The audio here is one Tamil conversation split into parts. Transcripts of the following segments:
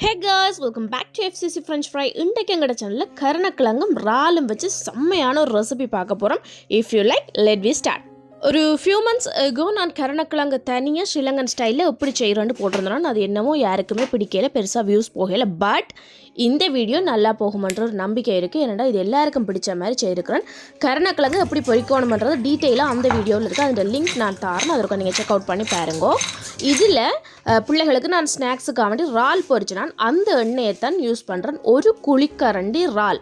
Hey girls welcome back to FCC French fry இன்றைக்கு எங்கட சேனலில் கருணக்கிழங்கும் இறாலும் வச்சு செம்மையான ஒரு ரெசிபி பார்க்க போகிறோம் if you like let we start ஒரு ஃபியூ மந்த்ஸ் எகோ நான் கரணக்கிழங்கு தனியாக ஸ்ரீலங்கன் ஸ்டைலில் எப்படி செய்கிறேன்னு போட்டிருந்தேன். அது என்னமோ யாருக்குமே பிடிக்கல பெருசாக வியூஸ் போகலை. பட் இந்த வீடியோ நல்லா போகுமன்ற ஒரு நம்பிக்கை இருக்குது ஏன்னா இது எல்லாருக்கும் பிடிச்ச மாதிரி செய்திருக்கிறேன். கரணக்கிழங்கு எப்படி பொறிக்கணுமன்றது டீட்டெயிலாக அந்த வீடியோவில் இருக்குது அதோட லிங்க் நான் தரேன் அதற்கு நீங்கள் செக் அவுட் பண்ணி பாருங்க. இதில் பிள்ளைகளுக்கு நான் ஸ்நாக்ஸுக்காக வேண்டி இறால் பொரிச்சு நான் அந்த எண்ணெயை தான் யூஸ் பண்ணுறேன் ஒரு குழிக்கரண்டி இறால்.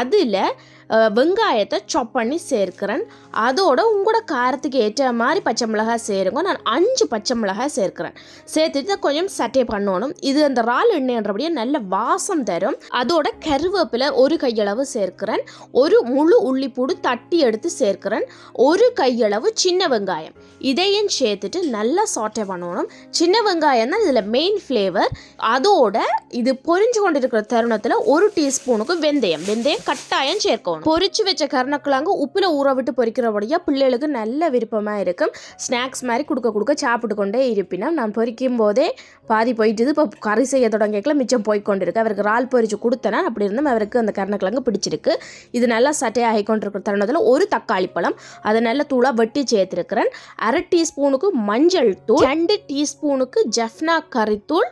அதில் வெங்காயத்தை சாப் பண்ணி சேர்க்கிறேன். அதோட உங்களோட காரத்துக்கு ஏற்ற மாதிரி பச்சை மிளகாய் சேருங்க. நான் அஞ்சு பச்சை மிளகாய் சேர்க்கிறேன். சேர்த்துட்டு கொஞ்சம் சட்டை பண்ணணும். இது அந்த இறால் எண்ணெய்ன்றபடியே நல்ல வாசம் தரும். அதோட கருவேப்பிலை ஒரு கையளவு சேர்க்கிறேன். ஒரு முழு உள்ளிப்பூடு தட்டி எடுத்து சேர்க்கிறேன். ஒரு கையளவு சின்ன வெங்காயம். இதையும் சேர்த்துட்டு நல்லா சாட்டை பண்ணணும். சின்ன வெங்காயம் தான் இதில் மெயின் ஃப்ளேவர் அதோட இது பொரிஞ்சு கொண்டிருக்கிற தருணத்தில் ஒரு டீஸ்பூனுக்கு வெந்தயம். வெந்தயம் கட்டாயம் போகணும். பொறிச்சு வச்ச கருணக்கிழங்கு உப்பில் ஊற விட்டு பொரிக்கிறபடியாக பிள்ளைகளுக்கு நல்ல விருப்பமாக இருக்கும். ஸ்நாக்ஸ் மாதிரி கொடுக்க கொடுக்க சாப்பிட்டு கொண்டே இருப்பினும் நான் பொறிக்கும் போதே பாதி போயிட்டுது. இப்போ கறி செய்ய தொடங்கிக்கல மிச்சம் போய் கொண்டிருக்கு. அவருக்கு இறால் பொறிச்சு கொடுத்தனா அப்படி இருந்தும் அவருக்கு அந்த கருணக்கிழங்கு பிடிச்சிருக்கு. இது நல்லா சட்டையாக கொண்டிருக்கிற தருணத்தில் ஒரு தக்காளி பழம். அதை நல்லா தூளாக வெட்டி சேர்த்துருக்கிறேன். அரை டீஸ்பூனுக்கு மஞ்சள் தூள் ரெண்டு டீஸ்பூனுக்கு ஜஃப்னா கறித்தூள்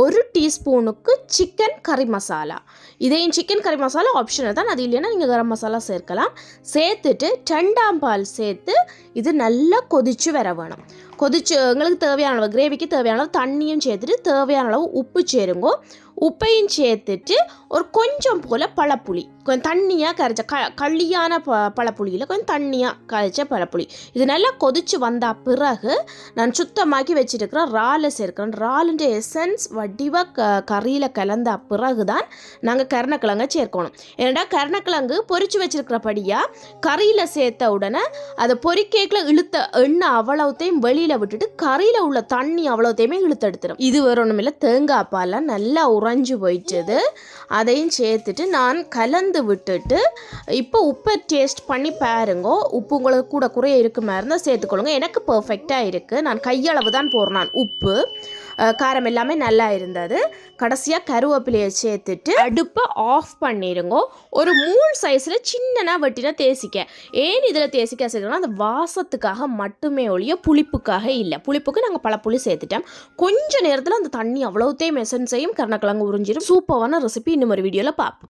ஒரு டீஸ்பூனுக்கு சிக்கன் கறி மசாலா இதையும் சிக்கன் கறி மசாலா ஆப்ஷனல் தான். அது இல்லைன்னா நீங்கள் கரம் மசாலா சேர்க்கலாம். சேர்த்துட்டு ரெண்டாம் பால் சேர்த்து இது நல்லா கொதிச்சு வர வேணும். கொதிச்சு எங்களுக்கு தேவையான அளவு கிரேவிக்கு தேவையான அளவு தண்ணியும் சேர்த்துட்டு தேவையான அளவு உப்பு சேருங்கோ. உப்பையும் சேர்த்துட்டு ஒரு கொஞ்சம் போல் பழப்புளி. கொஞ்சம் தண்ணியாக கரைச்ச க கள்ளியான ப பழப்புளியில் கொஞ்சம் தண்ணியாக கரைச்ச பழப்புளி. இது நல்லா கொதிச்சு வந்த பிறகு நான் சுத்தமாக்கி வச்சுருக்கிறேன் இறாலை சேர்க்கிறேன். இறாலுன்ற எசன்ஸ் வடிவாக க கறியில் கலந்த பிறகு தான் நாங்கள் கருணக்கிழங்கை சேர்க்கணும். ஏன்னா கருணக்கிழங்கு பொறிச்சு வச்சுருக்கிறபடியாக கறியில் சேர்த்த உடனே அதை பொறிக்கேக்கில் இழுத்த எண்ணெய் அவ்வளவுத்தையும் வெளியில் விட்டுட்டு கறியில் உள்ள தண்ணி அவ்வளோத்தையுமே இழுத்தெடுத்துடும் இது வரணும் இல்லை தேங்காய் பால்லாம் நல்லா உறைஞ்சி போயிட்டுது. அதையும் சேர்த்துட்டு நான் கலந்து விட்டுட்டு இப்போ உப்பை டேஸ்ட் பண்ணி பாருங்க. உப்பு உங்களுக்கு கூட குறைய இருக்குமா இருந்தால் சேர்த்துக்கொள்ளுங்க. எனக்கு பர்ஃபெக்டாக இருக்குது நான் கையளவு தான் போடுறேன். உப்பு காரம் எல்லாமே நல்லா இருந்தது. கடைசியாக கருவேப்பிலையை சேர்த்துட்டு அடுப்பை ஆஃப் பண்ணிடுங்க ஒரு மூணு சைஸில் சின்னனாக வெட்டினா தேசிக்க. ஏன் இதில் தேசிக்காய் சேர்க்கணும் அந்த வாசத்துக்காக மட்டுமே ஒழிய புளிப்புக்காக இல்லை. புளிப்புக்கு நாங்கள் பல புளி சேர்த்துட்டோம். கொஞ்ச நேரத்தில் அந்த தண்ணி அவ்வளோத்தையும் எசன்ஸையும் கருணக்கிழங்கு உறிஞ்சிடும் சூப்பரான ரெசிபி இன்னும் ஒரு வீடியோவில் பார்ப்போம்